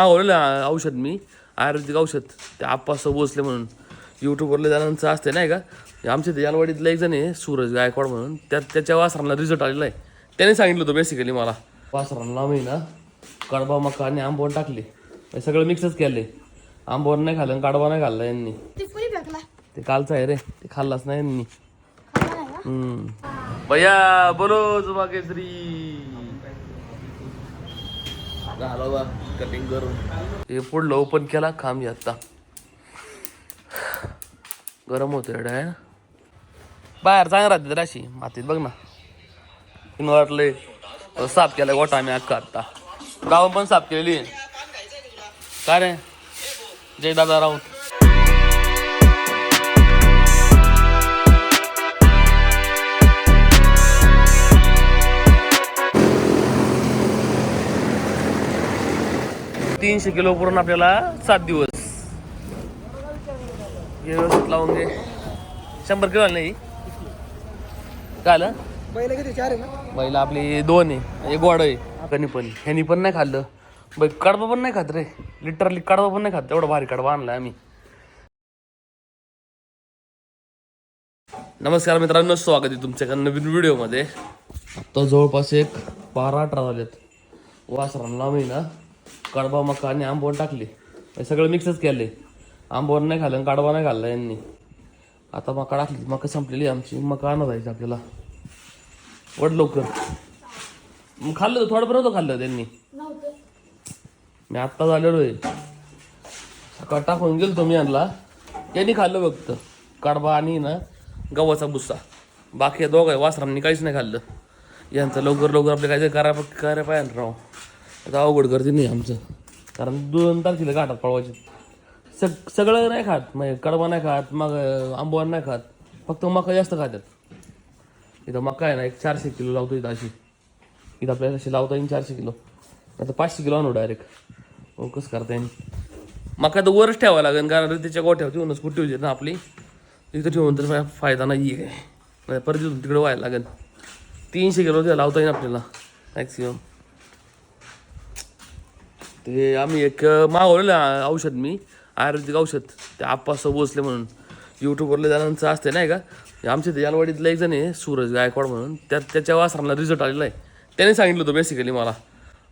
मागवलेलं औषध मी. आयुर्वेदिक औषध. ते आप्पासं बोसले म्हणून. यूट्यूबवरले जणांचं असते नाही का? आमच्या ते यालवाडीतलं एक जण आहे सूरज गायकवाड म्हणून. त्या त्याच्या वासरांना रिझल्ट आलेला आहे. त्याने सांगितलं होतं बेसिकली मला. वासरांना मी ना कडबा मका आणि आंबवण टाकले. हे सगळं मिक्सच केले. आंबवण नाही खाल्लं कडबा नाही खाल्ला यांनी. ते कालचं आहे रे. ते खाल्लाच नाही यांनी. भैया बोलो जुमा केसरी. घालावा बा कटिंग करून. हे पुढलं ओपन केला खांब आता गरम होतं एवढं आहे बाहेर चांगलं राहते राशी मातीत बघ ना. इन्व्हर्टले साफ केला गोटा आम्ही अख्खा आता गाव पण साफ केलेली. काय रे? जय दादा राऊत. तीनशे किलो करून आपल्याला सात दिवस. व्यवस्थित लावून घे शंभर किलो नाही काय आलं? बैल किती? चार आहे ना? बैल आपली दोन आहे. एक गोड आहे. कणी पण. ह्यानी पण नाही खाल्लं. बै कडबा पण नाही खात रे. लिटरली कडबा पण नाही खात. एवढा भारी कडबा आणलाय आम्ही. नमस्कार मित्रांनो स्वागत आहे तुमच्या एका नवीन व्हिडिओमध्ये. आता जवळपास एक बारा अठरा झालेत. वासरांना मी ना कडबा मका आणि आंबवण टाकले. हे सगळं मिक्सच केले. आंबवण नाही खाल्लं कडबा नाही खाल्ला यांनी. आता मका टाकली. मका संपलेली आमची. मका आणा जायची आपल्याला. वड लवकर. मग खाल्लं थोडं बरं होतं खाल्लं त्यांनी. मी आत्ता झालेलो आहे. सकाळ टाकून गेलतो मी आणला त्यांनी खाल्लं फक्त. कडबा आणि ना गव्हाचा बुस्सा बाकी दोघं वासरांनी काहीच नाही खाल्लं. यांचं लवकर लवकर आपले काहीतरी करा करा पाहिजे राव. आता अवघड गर्दी नाही आमचं. कारण दोन तारखेला घाटात पळवायचे. सग सगळं नाही खात. म्हणजे कडवा नाही खात मग आंबवा नाही खात. फक्त मका जास्त खातात इथं मका आहे ना एक चारशे किलो लावतो इथं अशी. इथं आपल्याला अशी लावता येईल चारशे किलो. आता पाचशे किलो आणू डायरेक्ट हो कसं करता येईल? मका तर वरच ठेवावं लागेल कारण त्याच्या गोठ्यावर ठेवूनच कुठे होती ना आपली. तिथं ठेवून तर फायदा नाही आहे. म्हणजे परत इथून तिकडे व्हायला लागेल. तीनशे किलो ते लावता येईल आपल्याला मॅक्सिमम ते आम्ही एक मागवलेलं औषध मी आयुर्वेदिक औषध. ते आप्पासं बोसले म्हणून. यूट्यूबवरले जणांचं असते नाही का? आमच्या ते यालवाडीतलं एक जण आहे सूरज गायकवाड म्हणून. त्या त्याच्या वासरांना रिझल्ट आलेला आहे. त्याने सांगितलं होतं बेसिकली मला.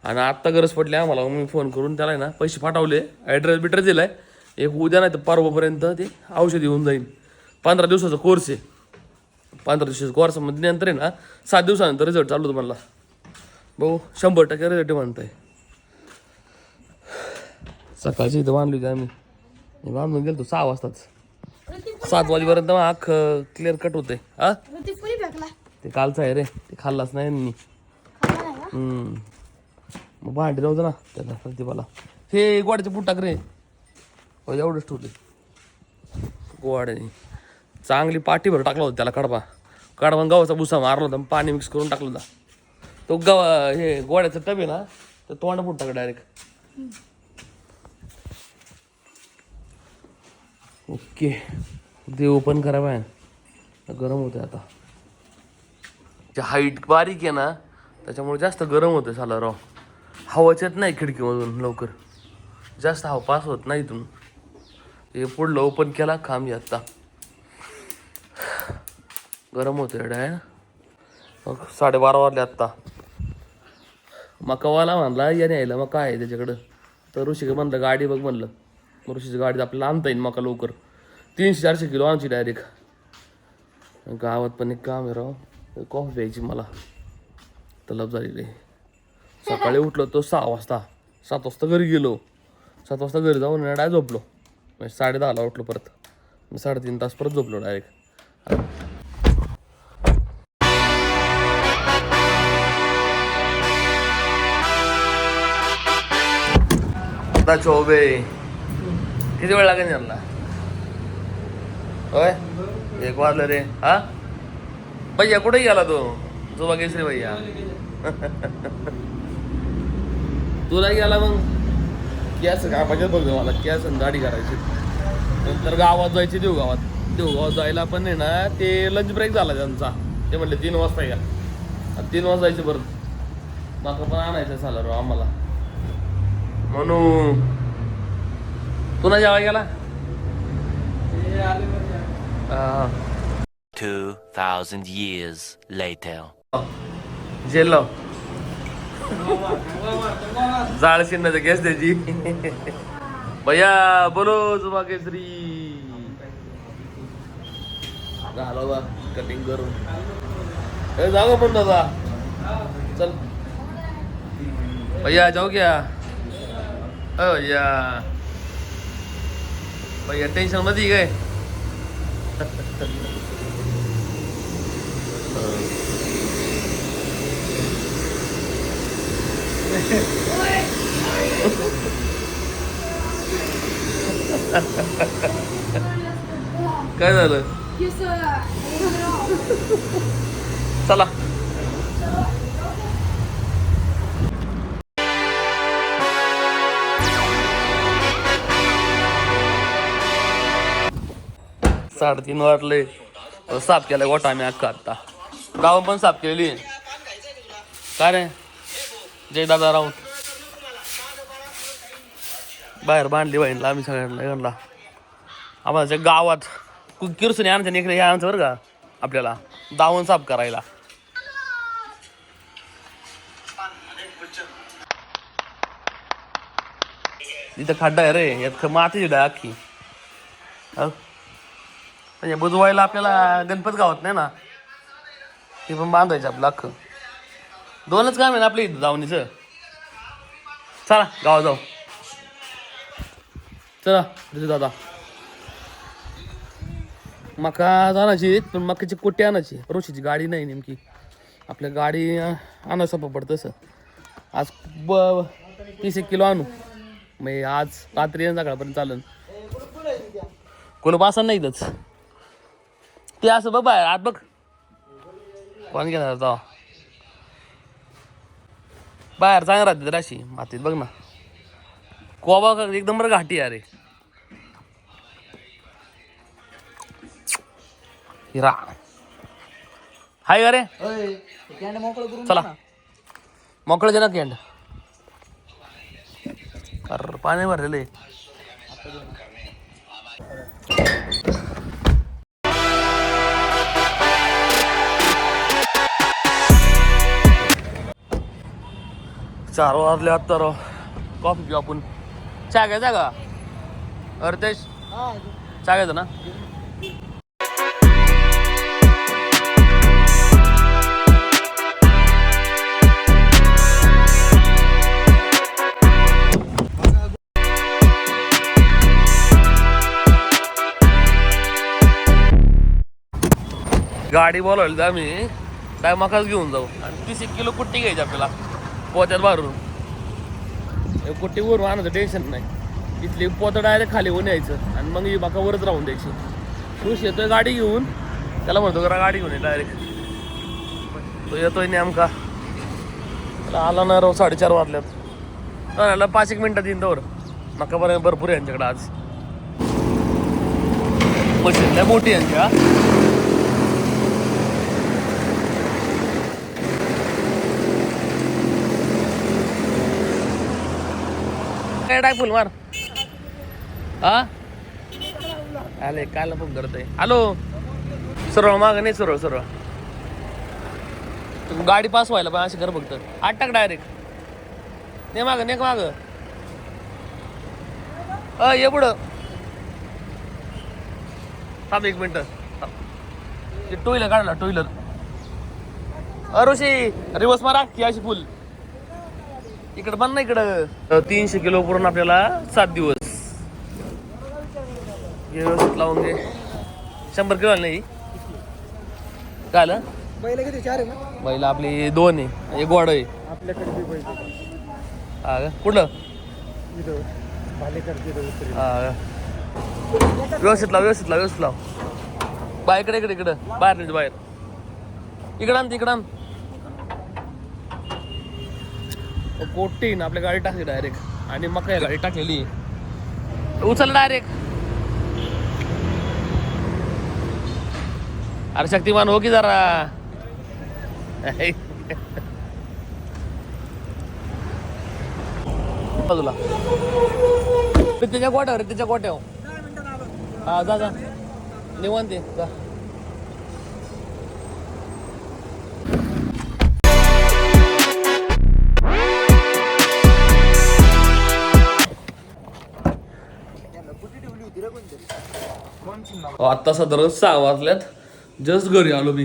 आणि आत्ता गरज पडली आम्हाला मग मी फोन करून त्याला आहे ना पैसे पाठवले. ॲड्रेस बिड्रेस दिला आहे एक उद्या नाही तर परवापर्यंत ते औषध येऊन जाईल पंधरा दिवसाचा कोर्स आहे. पंधरा दिवसाचा कोर्स म्हणजे नंतर आहे ना सात दिवसानंतर रिझल्ट चालू होतो मला. भाऊ शंभर टक्के रिझल्ट म्हणताय. सकाळची इथं बांधली होती आम्ही. मी बांधून गेलो सहा वाजताच. सात वाजेपर्यंत मग आख क्लिअर कट होते हा ते कालचं आहे रे. ते खाल्लाच नाही यांनी. मग भांडे नव्हतं ना त्याला प्रतिभाला. हे गोड्याचे पूट टाक रे एवढंच ठेवले गोड्याने. चांगली पाठीभर टाकला होता त्याला कडबा. कडबा आणि गव्हाचा भुसा मारला होता पाणी मिक्स करून टाकलं होता. तो गवा हे गोड्याचं टब आहे ना तर तोंड फुट टाक डायरेक्ट ओके. ते ओपन करा बाय गरम होते आता. हाईट बारीक आहे ना त्याच्यामुळे जास्त गरम होतं साला राव. हवाच येत नाही खिडकीमधून लवकर. जास्त हवा पास होत नाही इथून. हे पुढलं ओपन केला खांब आत्ता. गरम होतं एवढं आहे ना? मग साडेबारा वाजले आत्ता. मकावाला म्हणला याने यायला मग काय आहे त्याच्याकडं. तर ऋषिक म्हणलं गाडी बघ म्हणलं. मग ऋषीची गाडी आपल्याला आणता येईल मका लवकर. तीनशे चारशे किलो आमची डायरेक्ट गावात पण एक काम आहे राव कॉफी प्यायची मला. तलब झालेली सकाळी उठलो तो सहा वाजता. सात वाजता घरी गेलो. सात वाजता घरी जाऊन डाय झोपलो. म्हणजे साडे दहाला उठलो परत. मी साडेतीन तास परत झोपलो डायरेक्ट आता चोबे किती वेळ लागेल यांना? होय? एक वाजलं रे. हा? भैया कुठे गेला तो? जो बघेस रे भैया. तुला गेला मग? गॅस कापायचे बघ मला. गॅस आणि गाडी करायची. नंतर गावात जायची देऊ गावात. देऊ गावात जायला पण आहे ना ते लंच ब्रेक झाला त्यांचा. ते म्हटले तीन वाजता या. तीन वाजता जायचं बरं माका पण आणायचं झालं राव आम्हाला. म्हणून तुला जेवाय गेला? हा. 2,000 years later. जेल लाव. जाळ शिन्नाचं गॅस त्याची. भैया बोलो जुबा केसरी. झालो बा कटिंग करून. ए जाऊ पण दादा. चल. भैया जाऊ क्या अ भैया. भैया टेन्शनमध्ये काय काय झालं? चला. साडेतीन वाजले. साफ केला गोटा आम्ही अख्खा आता गाव पण साफ केलेली काय रे? जय दादा राऊत. बाहेर बांधली बहिणीला आम्ही सगळ्यांना घडला आम्हाला गावात किरसुने किरसुनी आणायचं इकडे हे आणायचं बरं का आपल्याला. दावण साफ करायला. इथं खड्डा आहे रे यात माती मातीची डाय अख्खी म्हणजे बुजवायला आपल्याला गणपत गावात नाही ना? ते पण बांधायचं आपलं अख्खं. दोनच काम आहे ना आपल्या इथं दावणीचं चला गावात जाऊ. चला ऋतू दादा. मका आणायची पण मकाची कोटी आणायची. रोशीची गाडी नाही नेमकी. आपल्या गाडी आणा सोपं पडतं तसं आज ब तीस एक किलो आणू. मग आज रात्री सकाळपर्यंत चालन. कोण पासन नाहीतच ते असं बघ बाहेर आत बघ. कोण घेणार तो? बाहेर चांगलं राहते राशी मातीत बघ ना. कोबा एकदम बरं घाटी अरे. हिरा हाय अरे चला. मोकळं दे ना कॅन्ड अरे पाणी भरलेलं आहे. चार वाजले आता राव. कॉफी पिऊ आपण. चहा घ्यायचा का? अर्थेश चहा घ्यायचा ना? गाडी बोलावली तर आम्ही. काय मकाच घेऊन जाऊ. आणि तीस एक किलो कुट्टी घ्यायची आपल्याला. पोत्यात मारून कुठे कुट्टी वरून आणायचं टेन्शन नाही. इथली पोतं डायरेक्ट खाली होऊन यायचं. आणि मग ही मका वरच राहून द्यायची. खुश येतोय गाडी घेऊन. त्याला म्हणतो करा गाडी घेऊन ये डायरेक्ट तो येतोय नेमका. त्याला आला ना राव साडेचार वाजल्यात. आला पाच एक मिनटात येईन तर मका बरं भरपूर आहे यांच्याकडे आज. मशीन लय मोठी आहे यांच्या काय टाक फुल मार हा? आले काय पण करतोय. हॅलो? सरळ माग नाही सरळ सरळ. गाडी पास व्हायला पण अशी कर फक्त. आठ टाक डायरेक्ट ने माग ने माग. अ ये पुढं. थांब एक मिनटं. ते टू व्हीलर काढला टू व्हीलर अरुषी रिवर्स मारा की अशी फुल इकडं बन ना इकडं. तीनशे किलो करून आपल्याला सात दिवस. हे व्यवस्थित लावून घे. शंभर किलो नाही काय आलं? बैल किती? चार आहे ना? बैल आपली दोन आहे. एक गोड आहे. आपल्याकडे बी बैल हा का? कुठलं? इथं भालेकर तिथं उतरेल. हा का? व्यवस्थित लाव व्यवस्थित लाव व्यवस्थित लाव. बाय इकडे इकडे इकडं. बाहेर नाही बाहेर. इकडं आण तिकडं आण. कोटीन आपल्या गाडी टाकली डायरेक्ट आणि मग काय गाडी टाकलेली. उचल डायरेक्ट अरे शक्तिमान हो की जरा. बाजूला. त्याच्या गोट्यावर त्याच्या गोट्यावर हा जा जा. निवांत जा. आत्ता साधारण सहा वाजल्यात. जस्ट घरी आलो मी.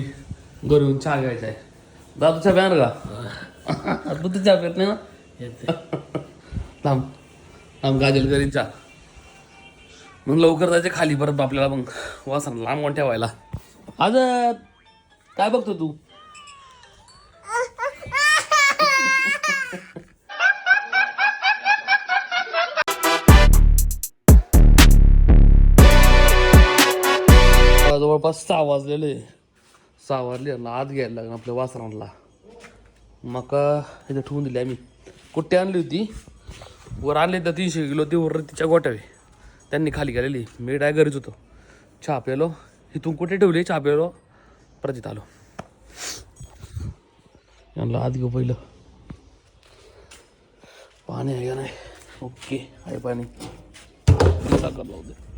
घरी येऊन चहा घ्यायचा आहे. दादू चहा प्यार का? तू तर चहा पेत नाही ना? थांब. थांब गाजल घरी चहा. मग लवकर जायचे खाली परत आपल्याला मग वासन लांब ठेवायला. आज काय बघतो तू? जवळपास सहा वाजलेले सहा वाजले ना आत घ्यायला लागला आपल्या वासरांना. मका इथं ठेवून दिली आम्ही. कुठे आणली होती. वर आणले तर तीनशे किलो ती वर तिच्या गोट्यावे त्यांनी खाली गेलेली मी डाय घरीच होतो. चहा प्यालो. इथून कुठे ठेवली? चहा प्यालो. परत आलो. यांना आत घेऊ पहिलं. पाणी आहे का नाही? ओके आहे पाणी. लावते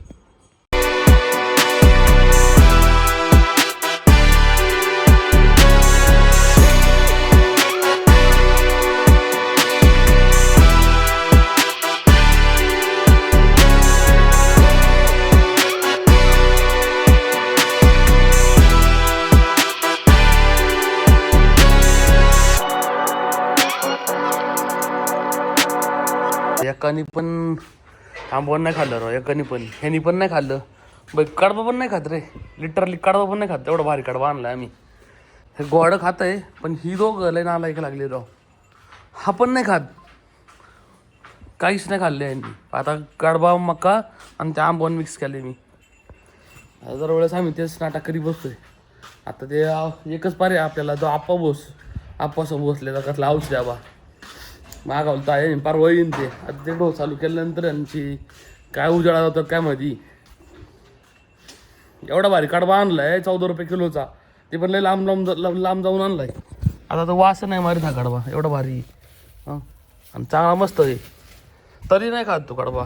एकानी पण आंबवण नाही खाल्लं राव एकानी पण. ह्यानी पण नाही खाल्लं. बाई कडबा पण नाही खात रे. लिटरली कडबा पण नाही खात. एवढं भारी कडबा आणला आम्ही. हे गोड खात आहे पण ही दोघं लय नालायक लागली राव. हा पण नाही खात. काहीच नाही खाल्ले यांनी. आता कडबा मका आणि ते आंबवण मिक्स केले मी. आता दरवेळेस आम्ही तेच नाटक करी बसतोय. आता ते एकच पारे आपल्याला जो आप्पा बोस आप्पासोबत बसलेला कसला औषध द्यावा मागावलं तर आहे परवा येईन ते. आता ते डोस चालू केल्यानंतर यांची काय उजाळा होतं काय माहिती. एवढा भारी कडबा आणलाय चौदा रुपये किलोचा. ते पण लय लांब लांब लांब लांब जाऊन आणलाय. आता तो वास नाही मारित हा कडबा एवढा भारी. आणि चांगला मस्त आहे. तरी नाही खात तो कडबा.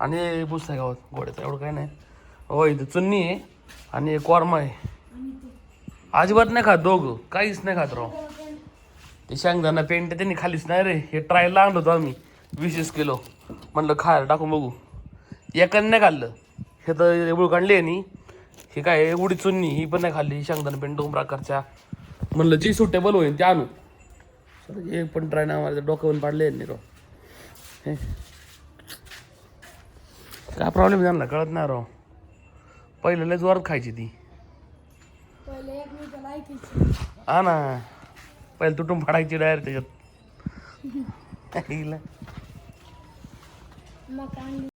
आणि पुसता गावात गोड्याचा एवढं काय नाही. हो इथं चुन्नी आहे आणि एक कोरमा आहे. अजिबात नाही खात दोघं काहीच नाही खात राव. ते शेंगदाणा पेंट त्यांनी खालीच नाही रे. हे ट्रायला आणलं होतो आम्ही. वीस किलो. म्हणलं खायला टाकून बघू. एकाने नाही खाल्लं. हे तर एवढं काढली आहे नी हे काय एवढी चुन्नी ही पण नाही खाल्ली. शेंगदाणा पेंट दोन प्रकारच्या. म्हणलं जी सुटेबल होईल ते आणू. सर हे पण ट्राय नाही आम्हाला. डोकं पण पाडले यांनी राव. हे. काय प्रॉब्लेम त्यांना कळत नाही राव. पहिलं लय जोरात खायची ती. हा ना. पहिले तुटून फाडायची डायरेक्ट त्याच्यात मग आणली